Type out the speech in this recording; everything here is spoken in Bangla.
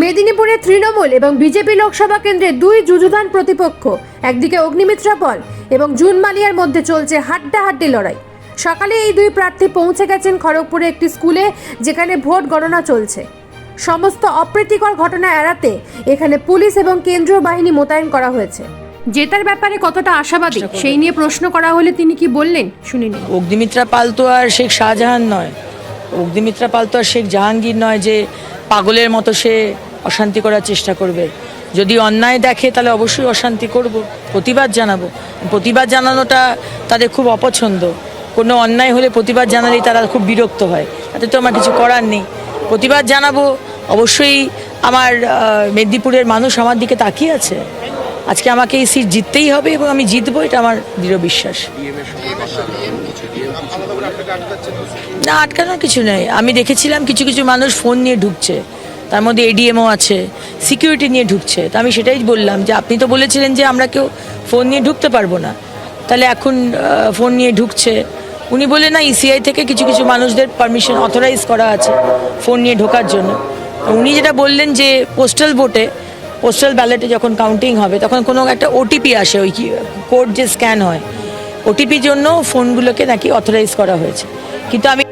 মেদিনীপুরে তৃণমূল এবং বিজেপি লোকসভা কেন্দ্রে দুই যুযুধান প্রতিপক্ষ একদিকে অগ্নিমিত্রা পল এবং জুন মালিয়ার মধ্যে চলছে হাড্ডাহাড্ডি লড়াই। সকালে এই দুই প্রার্থী পৌঁছে গেছেন খড়গপুরে একটি স্কুলে যেখানে ভোট গণনা চলছে। সমস্ত অপ্রীতিকর ঘটনা এড়াতে এখানে পুলিশ এবং কেন্দ্রীয় বাহিনী মোতায়েন করা হয়েছে। জেতার ব্যাপারে কতটা আশাবাদী সেই নিয়ে প্রশ্ন করা হলে তিনি কি বললেন? শুনে নিন অগ্নিমিত্রা পাল তো আর শেখ শাহজাহান নয়। অগ্নিমিত্রা পাল তো আর শেখ জাহাঙ্গীর নয় যে পাগলের মতো সে অশান্তি করার চেষ্টা করবে। যদি অন্যায় দেখে, তাহলে অবশ্যই অশান্তি করব। প্রতিবাদ জানাব। প্রতিবাদ জানানোটা তাদের খুব অপছন্দ। কোনো অন্যায় হলে প্রতিবাদ জানালেই তারা খুব বিরক্ত হয়। তাতে তো আমার কিছু করার নেই। প্রতিবাদ জানাব। অবশ্যই আমার মেদিনীপুরের মানুষ আমার দিকে তাকিয়ে আছে। আজকে আমাকে এই সিট জিততেই হবে এবং আমি জিতবো, এটা আমার দৃঢ় বিশ্বাস। না, আটকানোর কিছু নেই। আমি দেখেছিলাম কিছু কিছু মানুষ ফোন নিয়ে ঢুকছে। তার মধ্যে এডিএমও আছে সিকিউরিটি নিয়ে ঢুকছে। তো আমি সেটাই বললাম যে, আপনি তো বলেছিলেন যে আমরা কেউ ফোন নিয়ে ঢুকতে পারব না। তাহলে এখন ফোন নিয়ে ঢুকছে। উনি বলে না ইসিআই থেকে কিছু কিছু মানুষদের পারমিশন অথরাইজ করা আছে ফোন নিয়ে ঢোকার জন্য। উনি যেটা বললেন যে পোস্টাল ভোটে পোস্টাল ব্যালেটে যখন কাউন্টিং হবে, তখন কোনো একটা ওটিপি আসে, ওই কোড যে স্ক্যান হয় ওটিপির জন্য ফোনগুলোকে নাকি অথরাইজ করা হয়েছে। কিন্তু আমি